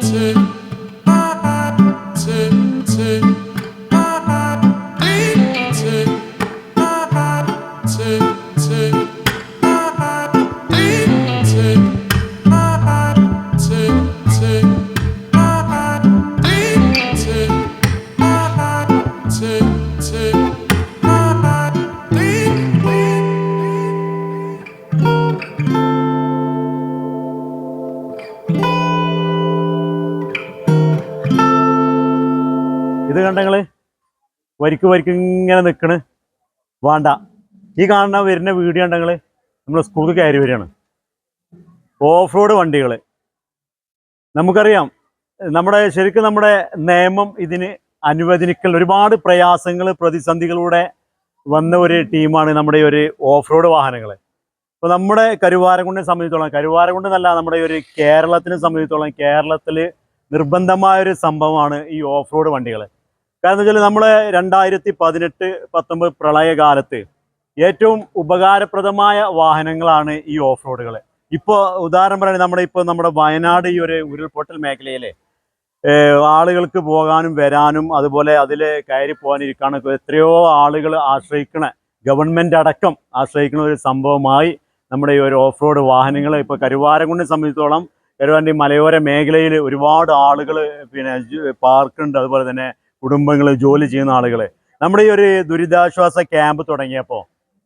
take ഇത് കണ്ടങ്ങൾ വരിക്ക് വരിക്ക് ഇങ്ങനെ നിൽക്കണ് വേണ്ട. ഈ കാണുന്ന വരുന്ന വീഡിയോ ഉണ്ടെങ്കിൽ നമ്മൾ സ്കൂളിൽ കയറി വരികയാണ്. ഓഫ് റോഡ് വണ്ടികൾ നമുക്കറിയാം നമ്മുടെ ശരിക്കും നമ്മുടെ നിയമം ഇതിന് അനുവദിക്കൽ ഒരുപാട് പ്രയാസങ്ങൾ പ്രതിസന്ധികളിലൂടെ വന്ന ഒരു ടീമാണ് നമ്മുടെ ഒരു ഓഫ് റോഡ് വാഹനങ്ങൾ ഇപ്പോൾ നമ്മുടെ കരുവാരകുണ്ടിനെ സംബന്ധിച്ചോളം കരുവാരകുണ്ട് എന്നല്ല നമ്മുടെ ഒരു കേരളത്തിനെ സംബന്ധിച്ചോളം കേരളത്തിൽ നിർബന്ധമായ ഒരു സംഭവമാണ് ഈ ഓഫ് റോഡ് വണ്ടികൾ കാരണം വെച്ചാൽ നമ്മൾ രണ്ടായിരത്തി പതിനെട്ട് പത്തൊമ്പത് പ്രളയകാലത്ത് ഏറ്റവും ഉപകാരപ്രദമായ വാഹനങ്ങളാണ് ഈ ഓഫ് റോഡുകൾ ഇപ്പോൾ ഉദാഹരണം പറയുന്നത് നമ്മുടെ ഇപ്പോൾ നമ്മുടെ വയനാട് ഈ ഒരു ഉരുൾപൊട്ടൽ മേഖലയിലെ ആളുകൾക്ക് പോകാനും വരാനും അതുപോലെ അതിൽ കയറി പോകാനിരിക്കാനൊക്കെ എത്രയോ ആളുകൾ ആശ്രയിക്കണ ഗവൺമെന്റ് അടക്കം ആശ്രയിക്കുന്ന ഒരു സംഭവമായി നമ്മുടെ ഈ ഒരു ഓഫ് റോഡ് വാഹനങ്ങൾ ഇപ്പോൾ കരുവാരകുണ്ടിനെ സംബന്ധിച്ചിടത്തോളം കരുവാന്റെ മലയോര മേഖലയിൽ ഒരുപാട് ആളുകൾ പിന്നെ പാർക്കുണ്ട്. അതുപോലെ തന്നെ കുടുംബങ്ങൾ ജോലി ചെയ്യുന്ന ആളുകളെ. നമ്മുടെ ഈ ഒരു ദുരിതാശ്വാസ ക്യാമ്പ് തുടങ്ങിയപ്പോൾ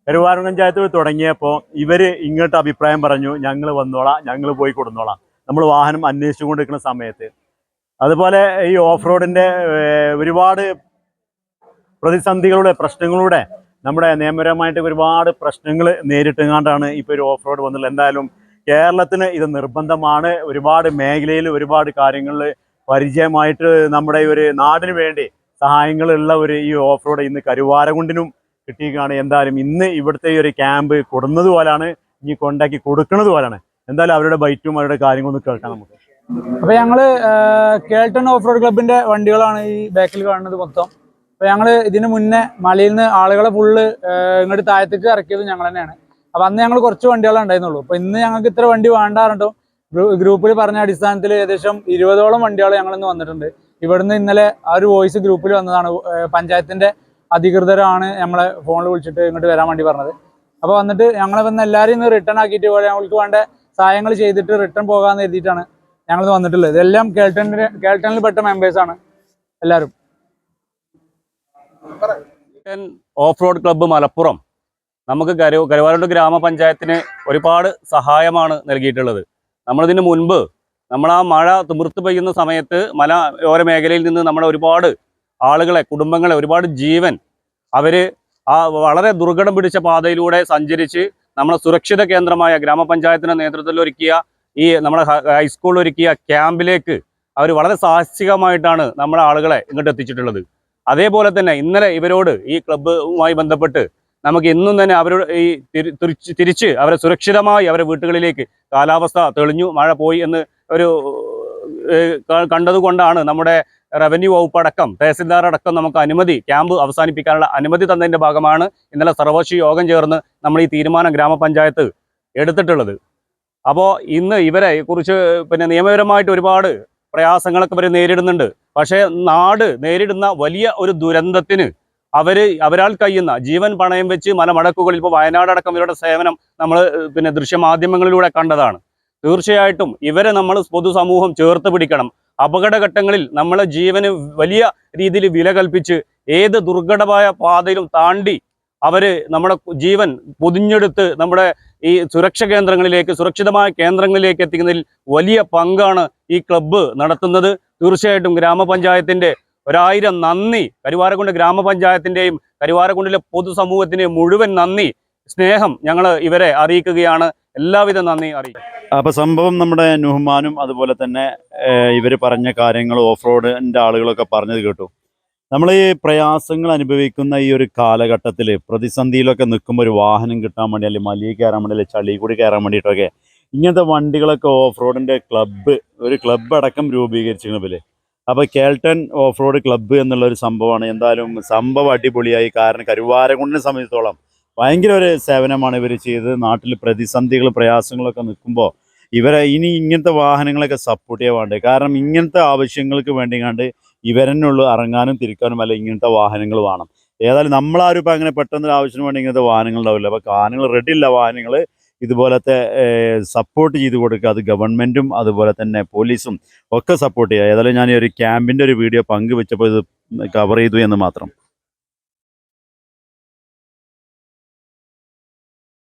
കരുവാരം പഞ്ചായത്ത് തുടങ്ങിയപ്പോൾ ഇവർ ഇങ്ങോട്ട് അഭിപ്രായം പറഞ്ഞു ഞങ്ങൾ വന്നോളാം ഞങ്ങൾ പോയി കൊടുന്നോളാം. നമ്മൾ വാഹനം അന്വേഷിച്ചുകൊണ്ടിരിക്കുന്ന സമയത്ത്. അതുപോലെ ഈ ഓഫ് റോഡിന്റെ ഒരുപാട് പ്രതിസന്ധികളുടെ പ്രശ്നങ്ങളുടെ നമ്മുടെ നിയമപരമായിട്ട് ഒരുപാട് പ്രശ്നങ്ങൾ നേരിട്ടുകൊണ്ടാണ് ഇപ്പോൾ ഒരു ഓഫ് റോഡ് വന്നുള്ളത് എന്തായാലും കേരളത്തിന് ഇത് നിർബന്ധമാണ്. ഒരുപാട് മേഖലയിൽ ഒരുപാട് കാര്യങ്ങളിൽ പരിചയമായിട്ട് നമ്മുടെ ഒരു നാടിന് വേണ്ടി സഹായങ്ങളുള്ള ഒരു ഈ ഓഫ് റോഡ് ഇന്ന് കരുവാരകുണ്ടിനും കിട്ടിയിരിക്കുകയാണ്. എന്തായാലും ഇന്ന് ഇവിടുത്തെ ഈ ഒരു ക്യാമ്പ് കൊടുന്നത് പോലാണ് ഇനി കൊണ്ടാക്കി കൊടുക്കുന്നത് പോലാണ്. എന്തായാലും അവരുടെ ബൈറ്റും അവരുടെ കാര്യങ്ങളൊന്നും കേൾക്കാം നമുക്ക്. അപ്പൊ ഞങ്ങൾ കേൾട്ടൺ ഓഫ് റോഡ് ക്ലബിന്റെ വണ്ടികളാണ് ഈ ബാക്കിൽ കാണുന്നത് മൊത്തം. അപ്പൊ ഞങ്ങൾ ഇതിന് മുന്നേ മലയിൽ നിന്ന് ആളുകളെ ഫുള്ള് ഇങ്ങോട്ട് താഴത്തേക്ക് ഇറക്കിയത് ഞങ്ങൾ തന്നെയാണ്. അപ്പൊ അന്ന് ഞങ്ങൾ കുറച്ച് വണ്ടികളെ ഉണ്ടായിരുന്നുള്ളൂ. അപ്പൊ ഇന്ന് ഞങ്ങൾക്ക് ഇത്ര വണ്ടി വേണ്ടാറുണ്ടോ? ഗ്രൂപ്പിൽ പറഞ്ഞ അടിസ്ഥാനത്തിൽ ഏകദേശം ഇരുപതോളം വണ്ടികൾ ഞങ്ങൾ ഇന്ന് വന്നിട്ടുണ്ട്. ഇവിടുന്ന് ഇന്നലെ ആ ഒരു വോയിസ് ഗ്രൂപ്പിൽ വന്നതാണ്. പഞ്ചായത്തിന്റെ അധികൃതരാണ് നമ്മളെ ഫോണിൽ വിളിച്ചിട്ട് ഇങ്ങോട്ട് വരാൻ വേണ്ടി പറഞ്ഞത്. അപ്പൊ വന്നിട്ട് ഞങ്ങളെ വന്ന് എല്ലാവരും ഇന്ന് റിട്ടേൺ ആക്കിയിട്ട് പോലെ ഞങ്ങൾക്ക് വേണ്ട സഹായങ്ങൾ ചെയ്തിട്ട് റിട്ടേൺ പോകാന്ന് എഴുതിയിട്ടാണ് ഞങ്ങൾ വന്നിട്ടുള്ളത്. ഇതെല്ലാം കേൾട്ടണിന് കേൾട്ടണിൽ പെട്ട മെമ്പേഴ്സ് ആണ് എല്ലാവരും ഓഫ് റോഡ് ക്ലബ്ബ് മലപ്പുറം. നമുക്ക് കരു കരുവാരോട് ഗ്രാമപഞ്ചായത്തിന് ഒരുപാട് സഹായമാണ് നൽകിയിട്ടുള്ളത്. നമ്മളിതിന് മുൻപ് നമ്മൾ ആ മഴ തിമിർത്ത് പെയ്യുന്ന സമയത്ത് മലയോര മേഖലയിൽ നിന്ന് നമ്മുടെ ഒരുപാട് ആളുകളെ കുടുംബങ്ങളെ ഒരുപാട് ജീവൻ അവർ ആ വളരെ ദുർഘടം പിടിച്ച പാതയിലൂടെ സഞ്ചരിച്ച് നമ്മളെ സുരക്ഷിത കേന്ദ്രമായ ഗ്രാമപഞ്ചായത്തിന്റെ നേതൃത്വത്തിൽ ഒരുക്കിയ ഈ നമ്മുടെ ഹൈസ്കൂൾ ഒരുക്കിയ ക്യാമ്പിലേക്ക് അവർ വളരെ സാഹസികമായിട്ടാണ് നമ്മുടെ ആളുകളെ ഇങ്ങോട്ട് എത്തിച്ചിട്ടുള്ളത് അതേപോലെ തന്നെ ഇന്നലെ ഇവരോട് ഈ ക്ലബ്ബുമായി ബന്ധപ്പെട്ട് നമുക്ക് ഇന്നും തന്നെ അവരോട് ഈ തിരി- തിരിച്ച് തിരിച്ച് അവരെ സുരക്ഷിതമായി അവരെ വീട്ടുകളിലേക്ക് കാലാവസ്ഥ തെളിഞ്ഞു മഴ പോയി എന്ന് ഒരു കണ്ടതുകൊണ്ടാണ് നമ്മുടെ റവന്യൂ വകുപ്പ് അടക്കം തഹസിൽദാർ അടക്കം നമുക്ക് അനുമതി ക്യാമ്പ് അവസാനിപ്പിക്കാനുള്ള അനുമതി തന്നതിന്റെ ഭാഗമാണ് ഇന്നലെ സർവകക്ഷി യോഗം ചേർന്ന് നമ്മൾ ഈ തീരുമാനം ഗ്രാമപഞ്ചായത്ത് എടുത്തിട്ടുള്ളത്. അപ്പോൾ ഇന്ന് ഇവരെ കുറിച്ച് പിന്നെ നിയമപരമായിട്ട് ഒരുപാട് പ്രയാസങ്ങളൊക്കെ ഇവർ നേരിടുന്നുണ്ട്. പക്ഷേ നാട് നേരിടുന്ന വലിയ ഒരു ദുരന്തത്തിന് അവർ അവരാൾ കഴിയുന്ന ജീവൻ പണയം വെച്ച് മലമടക്കുകളിൽ ഇപ്പോൾ വയനാടടക്കം ഇവരുടെ സേവനം നമ്മൾ പിന്നെ ദൃശ്യമാധ്യമങ്ങളിലൂടെ കണ്ടതാണ്. തീർച്ചയായിട്ടും ഇവരെ നമ്മൾ പൊതുസമൂഹം ചേർത്ത് പിടിക്കണം. അപകടഘട്ടങ്ങളിൽ നമ്മളെ ജീവന് വലിയ രീതിയിൽ വില കൽപ്പിച്ച് ഏത് ദുർഘടമായ പാതയിലും താണ്ടി അവർ നമ്മുടെ ജീവൻ പൊതിഞ്ഞെടുത്ത് നമ്മുടെ ഈ സുരക്ഷ കേന്ദ്രങ്ങളിലേക്ക് സുരക്ഷിതമായ കേന്ദ്രങ്ങളിലേക്ക് എത്തിക്കുന്നതിൽ വലിയ പങ്കാണ് ഈ ക്ലബ്ബ് നടത്തുന്നത്. തീർച്ചയായിട്ടും ഗ്രാമപഞ്ചായത്തിന്റെ ഒരായിരം നന്ദി. കരുവാരക്കുണ്ട് ഗ്രാമപഞ്ചായത്തിന്റെയും കരുവാരക്കുണ്ടിലെ പൊതുസമൂഹത്തിന്റെയും മുഴുവൻ നന്ദി. സ്നേഹം ഞങ്ങൾ ഇവരെ അറിയിക്കുകയാണ്. എല്ലാവിധ നന്ദി അറിയിക്കും. അപ്പോൾ സംഭവം നമ്മുടെ നുഹ്മാനും അതുപോലെ തന്നെ ഇവർ പറഞ്ഞ കാര്യങ്ങൾ ഓഫ് റോഡിന്റെ ആളുകളൊക്കെ പറഞ്ഞത് കേട്ടു. നമ്മൾ ഈ പ്രയാസങ്ങൾ അനുഭവിക്കുന്ന ഈ ഒരു കാലഘട്ടത്തിൽ പ്രതിസന്ധിയിലൊക്കെ നിൽക്കുമ്പോൾ ഒരു വാഹനം കിട്ടാൻ വേണ്ടി അല്ലെങ്കിൽ മലിയിൽ കയറാൻ വേണ്ടി അല്ലെങ്കിൽ ചളി കൂടി കയറാൻ വേണ്ടിയിട്ടൊക്കെ ഇങ്ങനത്തെ വണ്ടികളൊക്കെ ഓഫ് റോഡിന്റെ ക്ലബ്ബ് ഒരു ക്ലബ്ബ് അടക്കം രൂപീകരിച്ചിരുന്നു ഇവർ അപ്പോൾ കേൾട്ടൺ ഓഫ് റോഡ് ക്ലബ്ബ് എന്നുള്ള ഒരു സംഭവമാണ്. എന്തായാലും സംഭവം അടിപൊളിയായി. കാരണം കരുവാരകുണ്ടിനെ സംബന്ധിച്ചിടത്തോളം ഭയങ്കര ഒരു സേവനമാണ് ഇവർ ചെയ്തത്. നാട്ടിൽ പ്രതിസന്ധികൾ പ്രയാസങ്ങളൊക്കെ നിൽക്കുമ്പോൾ ഇവരെ ഇനി ഇങ്ങനത്തെ വാഹനങ്ങളൊക്കെ സപ്പോർട്ട് ചെയ്യാൻ വേണ്ടത് കാരണം ഇങ്ങനത്തെ ആവശ്യങ്ങൾക്ക് വേണ്ടി കണ്ട് ഇവരെന്നുള്ളൂ ഇറങ്ങാനും തിരിക്കാനും അല്ല ഇങ്ങനത്തെ വാഹനങ്ങൾ വേണം. ഏതായാലും നമ്മളാരും ഇപ്പം അങ്ങനെ പെട്ടെന്ന് ആവശ്യത്തിന് വേണ്ടി ഇങ്ങനത്തെ വാഹനങ്ങൾ ഉണ്ടാവില്ല. അപ്പോൾ വാഹനങ്ങൾ റെഡി ഇല്ല വാഹനങ്ങൾ ഇതുപോലത്തെ സപ്പോർട്ട് ചെയ്ത് കൊടുക്കുക. അത് ഗവൺമെന്റും അതുപോലെ തന്നെ പോലീസും ഒക്കെ സപ്പോർട്ട് ചെയ്യുക. ഏതായാലും ഞാൻ ഒരു ക്യാമ്പിന്റെ ഒരു വീഡിയോ പങ്കുവെച്ചപ്പോൾ ഇത് കവർ ചെയ്തു എന്ന് മാത്രം.